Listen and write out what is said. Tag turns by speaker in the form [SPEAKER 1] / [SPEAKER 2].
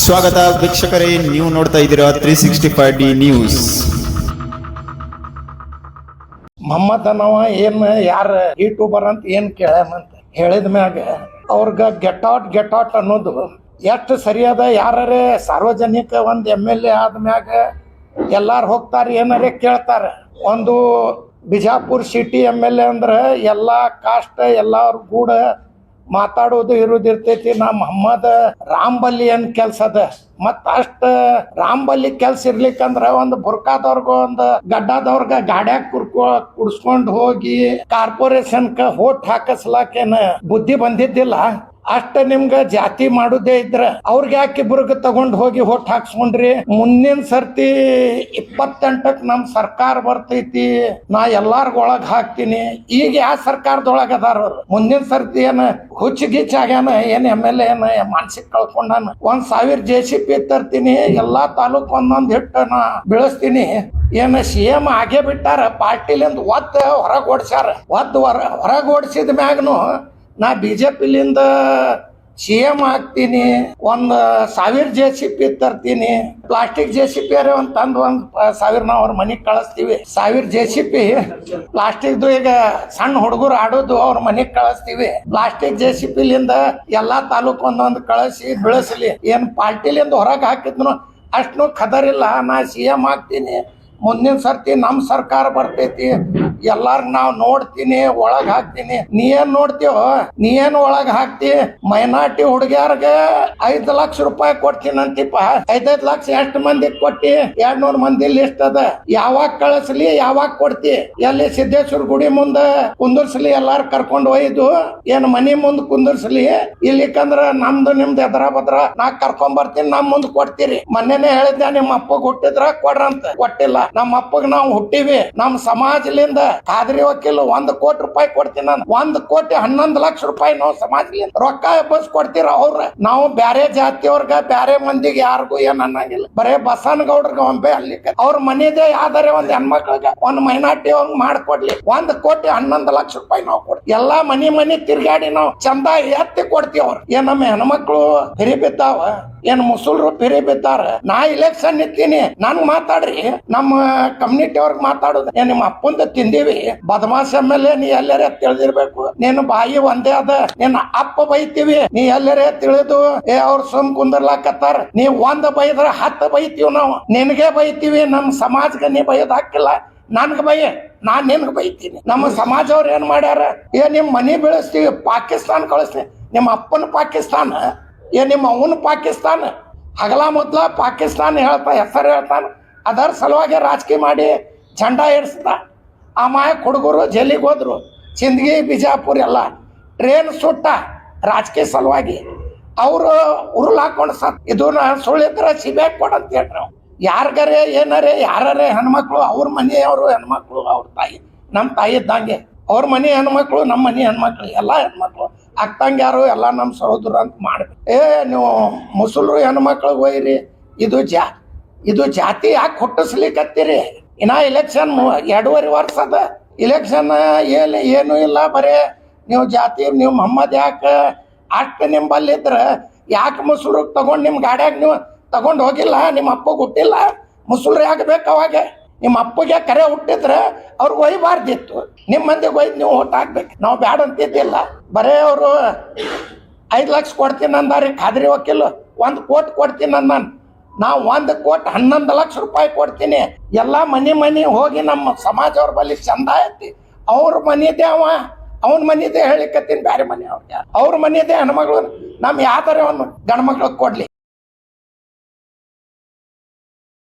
[SPEAKER 1] ಸ್ವಾಗತ ವೀಕ್ಷಕರೇ, ನೀವು ನೋಡ್ತಾ ಇದ್ದೀರಾ three sixty five D news
[SPEAKER 2] ಮಮ್ಮತನವ ಏನ್ ಯಾರ ಯೂಟ್ಯೂಬರ್ ಅಂತ ಏನ್ ಕೇಳ್ಯಾನಂತ ಹೇಳಿದ ಮ್ಯಾಗ, ಅವ್ರಗ ಗೆಟ್ ಔಟ್ ಗೆಟ್ ಔಟ್ ಅನ್ನೋದು ಎಷ್ಟು ಸರಿಯಾದ ಯಾರೇ ಸಾರ್ವಜನಿಕ ಒಂದ್ ಎಂ ಎಲ್ ಎ ಆದ್ಮ್ಯಾಗ ಎಲ್ಲಾರು ಹೋಗ್ತಾರ ಏನಾರೇ ಕೇಳ್ತಾರ. ಒಂದು Bijapur city M L A ಅಂದ್ರೆ ಎಲ್ಲಾ ಕಾಸ್ಟ್ ಎಲ್ಲಾರು ಕೂಡ ಮಾತಾಡೋದು ಇರೋದಿರ್ತೈತಿ ನಾ ಮೊಹಮ್ಮದ್ ರಾಂಬಲ್ಲಿ ಏನ್ ಕೆಲ್ಸ ಅದ. ಮತ್ತ ಅಷ್ಟ ರಾಂಬಲ್ಲಿ ಕೆಲ್ಸ ಇರ್ಲಿಕ್ಕಂದ್ರ ಒಂದು ಬುರ್ಕಾದವ್ರಗ ಒಂದು ಗಡ್ಡದವ್ರಗ ಗಾಡ್ಯಾಗ ಕುರ್ಕೋ, ಕುಡ್ಸ್ಕೊಂಡ್ ಹೋಗಿ ಕಾರ್ಪೊರೇಷನ್ ಕ ಹೋಟ್ ಹಾಕಸ್ಲಾಕೇನ ಬುದ್ಧಿ ಬಂದಿದ್ದಿಲ್ಲ. ಅಷ್ಟ ನಿಮ್ಗ ಜಾತಿ ಮಾಡುದೇ ಇದ್ರ ಅವ್ರಿಗೆ ಯಾಕೆ ಇಬ್ರಿಗೆ ತಗೊಂಡ್ ಹೋಗಿ ಹೊಟ್ಟು ಹಾಕ್ಸ್ಕೊಂಡ್ರಿ? ಮುಂದಿನ ಸರ್ತಿ ಇಪ್ಪತ್ತೆಂಟಕ್ ನಮ್ ಸರ್ಕಾರ ಬರ್ತೈತಿ, ನಾ ಎಲ್ಲಾರ್ಗ ಒಳಗ್ ಹಾಕ್ತೀನಿ. ಈಗ ಯಾವ ಸರ್ಕಾರದೊಳಗ ಅದಾರ ಮುಂದಿನ ಸರ್ತಿ ಏನ ಹುಚ್ಚ ಗಿಚ್ಚ ಆಗ್ಯಾನ, ಏನ್ ಎಂ ಎಲ್ ಏನ ಮಾನಸಿಕ ಕಳ್ಕೊಂಡಾನ? ಒಂದ್ ಸಾವಿರ ಜೆ ಸಿ ಪಿ ತರ್ತೀನಿ, ಎಲ್ಲಾ ತಾಲೂಕ್ ಒಂದೊಂದ್ ಹಿಟ್ಟು ನಾ ಬೆಳೆಸ್ತೀನಿ. ಏನ ಸಿ ಎಂ ಆಗೇ ಬಿಟ್ಟಾರ, ಪಾರ್ಟಿಲಿಂದ ಒತ್ತ ಹೊರಗ್ ಓಡಿಸ್ಯಾರ. ಒತ್ತ ಹೊರ ಹೊರಗ್ ಓಡಿಸಿದ ಮ್ಯಾಗ್ನು ನಾ ಬಿಜೆಪಿಲಿಂದ ಸಿ ಎಂ ಆಗ್ತೀನಿ ಒಂದು ಸಾವಿರ ಜೆ ಸಿ ಪಿ ತರ್ತೀನಿ. ಪ್ಲಾಸ್ಟಿಕ್ ಜೆ ಸಿ ಪಿ ಒಂದ್ ತಂದು ಒಂದು ಸಾವಿರ ನಾವು ಅವ್ರ ಮನೆಗೆ ಕಳಿಸ್ತೀವಿ. ಸಾವಿರ ಜೆ ಸಿ ಪಿ ಪ್ಲಾಸ್ಟಿಕ್ದು ಈಗ ಸಣ್ಣ ಹುಡುಗರು ಆಡೋದು ಅವ್ರ ಮನೆಗೆ ಕಳಿಸ್ತೀವಿ. ಪ್ಲಾಸ್ಟಿಕ್ ಜೆ ಸಿ ಪಿಲಿಂದ ಎಲ್ಲಾ ತಾಲೂಕು ಒಂದೊಂದು ಕಳಿಸಿ ಬೆಳೆಸಲಿ. ಏನು ಪಾರ್ಟಿಲಿಂದ ಹೊರಗೆ ಹಾಕಿದ್ನು ಅಷ್ಟು ಖದರಿಲ್ಲ. ನಾ ಸಿ ಎಂ ಆಗ್ತೀನಿ ಮುಂದಿನ ಸರ್ತಿ ನಮ್ ಸರ್ಕಾರ ಬರ್ತೈತಿ, ಎಲ್ಲಾರ್ ನಾವು ನೋಡ್ತೀನಿ, ಒಳಗ್ ಹಾಕ್ತೀನಿ. ನೀ ಏನ್ ನೋಡ್ತೀವ ನೀ ಏನ್ ಒಳಗ್ ಹಾಕ್ತಿ? ಮೈನಾರ್ಟಿ ಹುಡುಗಿಯರ್ಗ ಐದ್ ಲಕ್ಷ ರೂಪಾಯಿ ಕೊಡ್ತೀನಿ ಅಂತಿಪ್ಪ. ಐದೈದ್ ಲಕ್ಷ ಎಷ್ಟ್ ಮಂದಿ ಕೊಟ್ಟಿ? ಎರಡ್ ನೂರ್ ಮಂದಿ ಲಿಸ್ಟ್ ಅದ. ಯಾವಾಗ ಕಳಿಸ್ಲಿ, ಯಾವಾಗ ಕೊಡ್ತಿ? ಎಲ್ಲಿ ಸಿದ್ದೇಶ್ವರ ಗುಡಿ ಮುಂದ ಕುಂದರ್ಸ್ಲಿ, ಎಲ್ಲಾರು ಕರ್ಕೊಂಡ್ ಒಯ್ದು, ಏನ್ ಮನಿ ಮುಂದ್ ಕುಂದರ್ಸ್ಲಿ? ಇಲ್ಲಿಕಂದ್ರ ನಮ್ದು ನಿಮ್ದು ಎದ್ರ ಬದ್ರ ನಾ ಕರ್ಕೊಂಡ್ ಬರ್ತೀನಿ, ನಮ್ ಮುಂದ್ ಕೊಡ್ತೀರಿ. ಮೊನ್ನೆನೆ ಹೇಳಿದ್ದೆ ನಿಮ್ಮ ಅಪ್ಪ ಕೊಟ್ಟಿದ್ರ ಕೊಡ್ರಂತ. ಕೊಟ್ಟಿಲ್ಲ. ನಮ್ಮ ಅಪ್ಪಗ್ ನಾವು ಹುಟ್ಟಿವಿ. ನಮ್ಮ ಸಮಾಜಲಿಂದ ಕಾದ್ರಿ ವಕೀಲ್ ಒಂದ್ ಕೋಟಿ ರೂಪಾಯಿ ಕೊಡ್ತೀನಿ ನಾನು. ಒಂದ್ ಕೋಟಿ ಹನ್ನೊಂದ್ ಲಕ್ಷ ರೂಪಾಯಿ ನಾವು ಸಮಾಜಲಿಂದ ರೊಕ್ಕ ಎಬ್ಬಸ್ ಕೊಡ್ತೀರ ಅವ್ರ. ನಾವು ಬ್ಯಾರೆ ಜಾತಿಯವ್ರಗ, ಬ್ಯಾರೆ ಮಂದಿಗೆ ಯಾರಿಗೂ ಏನ್ ಅನ್ನಂಗಿಲ್ಲ. ಬರೇ ಬಸನಗೌಡ್ರಿಗೆ ಒಂಬೆ ಅಲ್ಲಿ ಅವ್ರ ಮನೆದೇ ಯಾವ್ದಾರೆ ಒಂದ್ ಹೆಣ್ಮಕ್ಳಿಗೆ ಒಂದ್ ಮೈನಾರಿಟಿ ಹಂಗ್ ಮಾಡ್ಕೊಡ್ಲಿ. ಒಂದ್ ಕೋಟಿ ಹನ್ನೊಂದ್ ಲಕ್ಷ ರೂಪಾಯಿ ನಾವು ಕೊಡ್ತೀವಿ. ಎಲ್ಲಾ ಮನಿ ಮನಿ ತಿರ್ಗಾಡಿ ನಾವು ಚಂದ ಎತ್ತಿ ಕೊಡ್ತೀವಿ ಅವ್ರು. ಏನ್ ನಮ್ಮ ಹೆಣ್ಮಕ್ಳು ಹಿರಿ ಬಿದ್ದಾವ? ಏನ್ ಮುಸುಲ್ರು ಪಿರಿ ಬಿದ್ದಾರ? ನಾ ಇಲೆಕ್ಷನ್ ನಿಂತೀನಿ. ನನ್ ಮಾತಾಡ್ರಿ. ನಮ್ಮ ಕಮ್ಯುನಿಟಿ ಅವ್ರಿಗೆ ಮಾತಾಡೋದು. ನಿಮ್ಮ ಅಪ್ಪಂದ ತಿಂದೀವಿ. ಎಲ್ ಎ, ನೀ ಎಲ್ಲರೇ ತಿಳಿದಿರ್ಬೇಕು. ನೀನು ಬಾಯಿ ಒಂದೇ ಅದ. ನಿನ್ನ ಅಪ್ಪ ಬೈತೀವಿ. ನೀ ಎಲ್ಲರೇ ತಿಳಿದು, ಏ, ಅವ್ರ ಸುಮ್ ಕುಂದರ್ಲಾಕತ್ತಾರ. ನೀ ಒಂದ್ ಬೈದ್ರ ಹತ್ತು ಬೈತೀವಿ ನಾವು. ನಿನಗೆ ಬೈತೀವಿ ನಮ್ಮ ಸಮಾಜಕ್ಕೆ ನೀ ಬೈಯೋದ್ ಹಾಕಿಲ್ಲ. ನನ್ಗೆ ಬೈ ನಾನ್ ನಿನ್ಗೆ ಬೈತೀನಿ. ನಮ್ಮ ಸಮಾಜವ್ರು ಏನ್ ಮಾಡ್ಯಾರ? ಏ, ನಿಮ್ ಮನಿ ಬೆಳೆಸ್ತೀವಿ, ಪಾಕಿಸ್ತಾನ ಕಳಿಸ್ತೀವಿ ನಿಮ್ಮ ಅಪ್ಪನ ಪಾಕಿಸ್ತಾನ, ಏ, ನಿಮ್ಮ ಅವನ ಪಾಕಿಸ್ತಾನ. ಹಗಲ ಮೊದ್ಲ ಪಾಕಿಸ್ತಾನ ಹೇಳ್ತಾ, ಹೆಸರು ಹೇಳ್ತಾನ. ಅದರ ಸಲುವಾಗಿ ರಾಜಕೀಯ ಮಾಡಿ ಝಂಡಾ ಏರ್ಸ್ದ ಆ ಮಾಯ ಹುಡುಗರು ಜೈಲಿಗೆ ಹೋದ್ರು. ಚಿಂದಗಿ, ಬಿಜಾಪುರ ಎಲ್ಲ. ಟ್ರೇನ್ ಸುಟ್ಟ ರಾಜಕೀಯ ಸಲುವಾಗಿ. ಅವರು ಉರುಳು ಹಾಕೊಂಡು ಸತ್. ಇದು ಸುಳ್ಳಿದ್ರೆ ಸಿಬಿಐ ಕೊಡಂತ ಹೇಳ್ರಿ ನಾವು ಯಾರಿಗಾರೆ, ಏನಾರೇ ಯಾರೇ ಹೆಣ್ಮಕ್ಳು, ಅವ್ರ ಮನೆಯವರು ಹೆಣ್ಮಕ್ಳು, ಅವ್ರ ತಾಯಿ. ನಮ್ಮ ತಾಯಿ ಇದ್ದಂಗೆ. ಅವ್ರ ಮನೆ ಹೆಣ್ಮಕ್ಳು ನಮ್ಮ ಮನೆ ಹೆಣ್ಮಕ್ಳು, ಎಲ್ಲ ಹೆಣ್ಮಕ್ಳು. ಅಕ್ಕಂಗ್ಯಾರು ಎಲ್ಲ ನಮ್ಮ ಸಹೋದರ ಅಂತ ಮಾಡ್ಬೇಕು. ಏ, ನೀವು ಮುಸಲ್ರು ಹೆಣ್ಮಕ್ಳಿಗೆ ಒಯ್ರಿ ಇದು ಜಾ ಇದು ಜಾತಿ ಯಾಕೆ ಹುಟ್ಟಿಸ್ಲಿಕ್ಕತ್ತೀರಿ ಇನ್ನ ಎಲೆಕ್ಷನ್ ಎರಡೂವರೆ ವರ್ಷ ಅದ. ಇಲೆಕ್ಷನ್ ಏನು ಏನು ಇಲ್ಲ ಬರೇ. ನೀವು ಜಾತಿ, ನೀವು ಮೊಹಮ್ಮದ್ ಯಾಕೆ ಅಷ್ಟು ನಿಂಬಲ್ಲಿದ್ರೆ? ಯಾಕೆ ಮೊಸರು ತಗೊಂಡು ನಿಮ್ಮ ಗಾಡಿಯಾಗ ನೀವು ತಗೊಂಡು ಹೋಗಿಲ್ಲ? ನಿಮ್ಮ ಅಪ್ಪಗೆ ಹುಟ್ಟಿಲ್ಲ? ಮೊಸರು ಯಾಕೆ ಬೇಕು ಅವಾಗ. ನಿಮ್ಮ ಅಪ್ಪಗೆ ಕರೆ ಹುಟ್ಟಿದ್ರೆ ಅವ್ರಿಗೆ ಒಯ್ಬಾರ್ದಿತ್ತು. ನಿಮ್ಮ ಮಂದಿಗೆ ಒಯ್ದು ನೀವು ಓಟ್ ಹಾಕ್ಬೇಕು. ನಾವು ಬ್ಯಾಡ ಅಂತಿದ್ದಿಲ್ಲ. ಬರೇ ಅವರು ಐದು ಲಕ್ಷ ಕೊಡ್ತೀನಿ ಅಂದಾರಿ. ಖಾದ್ರಿ ವಕೀಲು, ಒಂದು ಕೋಟಿ ಕೊಡ್ತೀನಿ ಅಂದಾನ. ನಾವು ಒಂದು ಕೋಟಿ ಹನ್ನೊಂದು ಲಕ್ಷ ರೂಪಾಯಿ ಕೊಡ್ತೀನಿ. ಎಲ್ಲ ಮನೆ ಮನೆ ಹೋಗಿ ನಮ್ಮ ಸಮಾಜವ್ರ ಬಳಿ ಚಂದ ಐತಿ. ಅವ್ರ ಮನಿದೆ ಅವ ಅವನ ಮನೆದೇ ಹೇಳಿಕತ್ತೀನಿ ಬೇರೆ ಮನೆ ಅವ್ರಿಗೆ. ಅವ್ರ ಮನಿದೆ ಹೆಣ್ಮಗಳು ನಮ್ಮ ಯಾವ್ದಾರ ಒಂದು ಗಂಡ್ಮಕ್ಳಿಗೆ ಕೊಡ್ಲಿ.